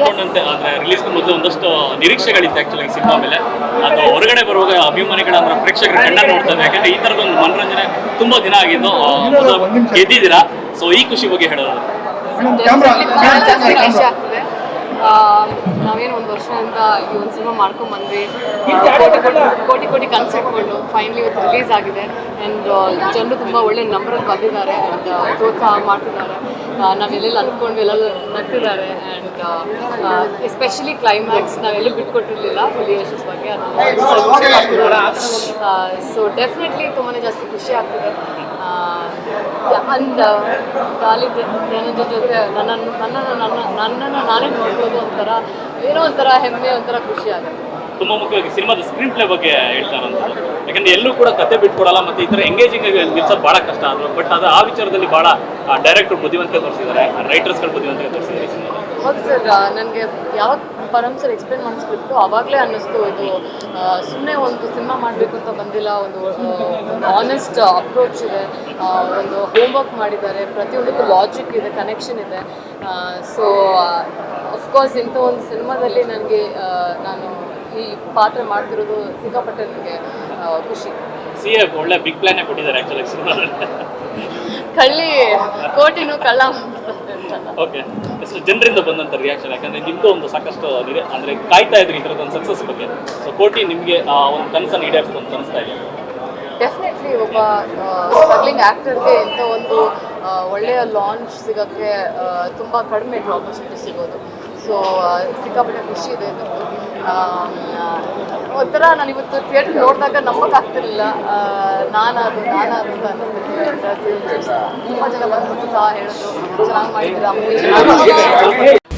ಅನ್ಕೊಂಡಂತೆ ಅಂದ್ರೆ ರಿಲೀಸ್ ಮೊದಲು ಒಂದಷ್ಟು ನಿರೀಕ್ಷೆಗಳಿತ್ತು ಆಕ್ಚುಲಿ ಸಿನಿಮಾ ಮೇಲೆ. ಅದು ಹೊರಗಡೆ ಬರುವಾಗ ಅಭಿಮಾನಿಗಳ ಅಂದ್ರೆ ಪ್ರೇಕ್ಷಕರ ಕಣ್ಣ ನೋಡ್ತಾರೆ. ಯಾಕಂದ್ರೆ ಈ ತರದ ಒಂದು ಮನರಂಜನೆ ತುಂಬಾ ದಿನ ಆಗಿದ್ದು ಗೆದ್ದಿದ್ದೀರಾ? ಸೊ ಈ ಖುಷಿ ಬಗ್ಗೆ ಹೇಳೋದು. ನಾವೇನು ಒಂದು ವರ್ಷದಿಂದ ಈ ಒಂದು ಸಿನಿಮಾ ಮಾಡ್ಕೊಂಡು ಬಂದ್ವಿ. ಕೋಟಿ ಕೋಟಿ ಕೋಟಿ ಕೋಟಿ ಕನ್ಸು ಇಟ್ಕೊಂಡು ಫೈನಲಿ ಇವತ್ತು ರಿಲೀಸ್ ಆಗಿದೆ. ಆ್ಯಂಡ್ ಜನರು ತುಂಬ ಒಳ್ಳೆ ನಂಬರಲ್ಲಿ ಬಂದಿದ್ದಾರೆ. ಆ್ಯಂಡ್ ಪ್ರೋತ್ಸಾಹ ಮಾಡ್ತಿದ್ದಾರೆ. ನಾವೆಲ್ಲೆಲ್ಲ ಅಂದ್ಕೊಂಡ್ವಿ ಎಲ್ಲರೂ ನಗ್ತಿದ್ದಾರೆ ಆ್ಯಂಡ್ ಎಸ್ಪೆಷಲಿ ಕ್ಲೈಮ್ಯಾಕ್ಸ್ ನಾವೆಲ್ಲೂ ಬಿಟ್ಕೊಟ್ಟಿರಲಿಲ್ಲ ಹುಲಿ ಯಶಸ್ ಬಗ್ಗೆ ಸೊ ಡೆಫಿನೆಟ್ಲಿ ತುಂಬಾ ಜಾಸ್ತಿ ಖುಷಿ ಆಗ್ತಿದೆ. ಅಂಡ್ ಖಾಲಿ ಜನದ ಜೊತೆ ನನ್ನನ್ನು ನನ್ನನ್ನು ನನ್ನ ನನ್ನನ್ನು ನಾನೇ ನೋಡ್ಬೋದು ಒಂಥರ ಏನೋ ಒಂಥರ ಹೆಮ್ಮೆ ಒಂಥರ ಖುಷಿ ಆಗುತ್ತೆ. ತುಂಬಾ ಮುಖ್ಯವಾಗಿ ಸಿನಿಮಾದ ಸ್ಕ್ರೀನ್ ಪ್ಲೇ ಬಗ್ಗೆ ಹೇಳ್ತಾರಂತ ಯಾಕಂದ್ರೆ ಎಲ್ಲೂ ಕೂಡ ಕತೆ ಬಿಟ್ಕೊಡಲ್ಲ ಮತ್ತೆ ಈ ಥರ ಎಂಗೇಜಿಂಗ್ ಆಗಿ ನಿಲ್ಸೋದು ಬಹಳ ಕಷ್ಟ ಆದರು. ಬಟ್ ಅದು ಆ ವಿಚಾರದಲ್ಲಿ ಬಹಳ ಡೈರೆಕ್ಟರ್ ಬುದ್ಧಿವಂತಿಕೆ ತೋರಿಸಿದ್ದಾರೆ ರೈಟರ್ಸ್ಗಳು ಬುದ್ಧಿವಂತಿಕೆ ತೋರಿಸಿದ್ದಾರೆ ಹೌದು ಸರ್ ನನಗೆ ಯಾವ ಪರಮ್ ಸರ್ ಎಕ್ಸ್ಪ್ಲೇನ್ ಮಾಡಿಸ್ಬಿಟ್ಟು ಅವಾಗಲೇ ಅನ್ನಿಸ್ತು ಇದು ಸುಮ್ಮನೆ ಒಂದು ಸಿನಿಮಾ ಮಾಡಬೇಕು ಅಂತ ಬಂದಿಲ್ಲ, ಒಂದು ಆನೆಸ್ಟ್ ಅಪ್ರೋಚ್ ಇದೆ ಒಂದು ಒಂದು ಹೋಮ್ವರ್ಕ್ ಮಾಡಿದ್ದಾರೆ ಪ್ರತಿಯೊಂದಕ್ಕೂ ಲಾಜಿಕ್ ಇದೆ ಕನೆಕ್ಷನ್ ಇದೆ. ಸೊ ಅಫ್ಕೋರ್ಸ್ ಇಂಥ ಒಂದು ಸಿನಿಮಾದಲ್ಲಿ ನನಗೆ ನಾನು ಈ ಪಾತ್ರ ಮಾಡ್ತಿರೋದು ಸಿಕ್ಕಾಪಟ್ಟೆ ನನಗೆ ಖುಷಿ. ಸಿ ಎಫ್ ಒಳ್ಳೆ ಬಿಗ್ ಪ್ಲಾನೇ ಕೊಟ್ಟಿದ್ದಾರೆ ಆ್ಯಕ್ಚುಲಿ ಸಿನಿಮಾದಲ್ಲಿ. ಕಳ್ಳಿ ಕೋಟಿನೂ ಕಳ್ಳ. ಓಕೆ ಜನರಿಂದ ಬಂದಂತ ರಿಯಾಕ್ಷನ್ ಯಾಕಂದ್ರೆ ನಿಮ್ಮದು ಒಂದು ಸಾಕಷ್ಟು ಇದೆ ಅಂದರೆ ಕಾಯ್ತಾ ಇದ್ರಿ ಈ ಥರದ ಒಂದು ಸಕ್ಸಸ್ ಬಗ್ಗೆ. ಸೊ ಕೋಟಿ ನಿಮಗೆ ಆ ಒಂದು ಕನಸನ್ನು ಈಡೇರಿಸ್ತು ಅಂತ ಅನಿಸ್ತಾ ಇದೆ. ಡೆಫಿನೆಟ್ಲಿ ಒಬ್ಬ ಸ್ಟ್ರಗ್ಲಿಂಗ್ ಆ್ಯಕ್ಟರ್ಗೆ ಇಂಥ ಒಂದು ಒಳ್ಳೆಯ ಲಾಂಚ್ ಸಿಗೋಕ್ಕೆ ತುಂಬ ಕಡಿಮೆ ಆಪರ್ಚುನಿಟಿ ಸಿಗೋದು. ಸೊ ಸಿಕ್ಕಾಪಟ್ಟೆ ಖುಷಿ ಇದೆ ಇದು. ಒಂಥರ ನಾನು ಇವತ್ತು ಥಿಯೇಟರ್ ನೋಡಿದಾಗ ನಂಬಕ್ಕಾಗ್ತಿರ್ಲಿಲ್ಲ ನಾನಾದ್ರು ನಾನಾದ್ರು ಅಂತ ಅನಿಸ್ತಿತ್ತು ತುಂಬ ಜನ ಬಂದು ಸಹ ಹೇಳಿದ್ರು ಚೆನ್ನಾಗಿ ಮಾಡಿದ್ರು ಮೂವಿ ಚೆನ್ನಾಗಿ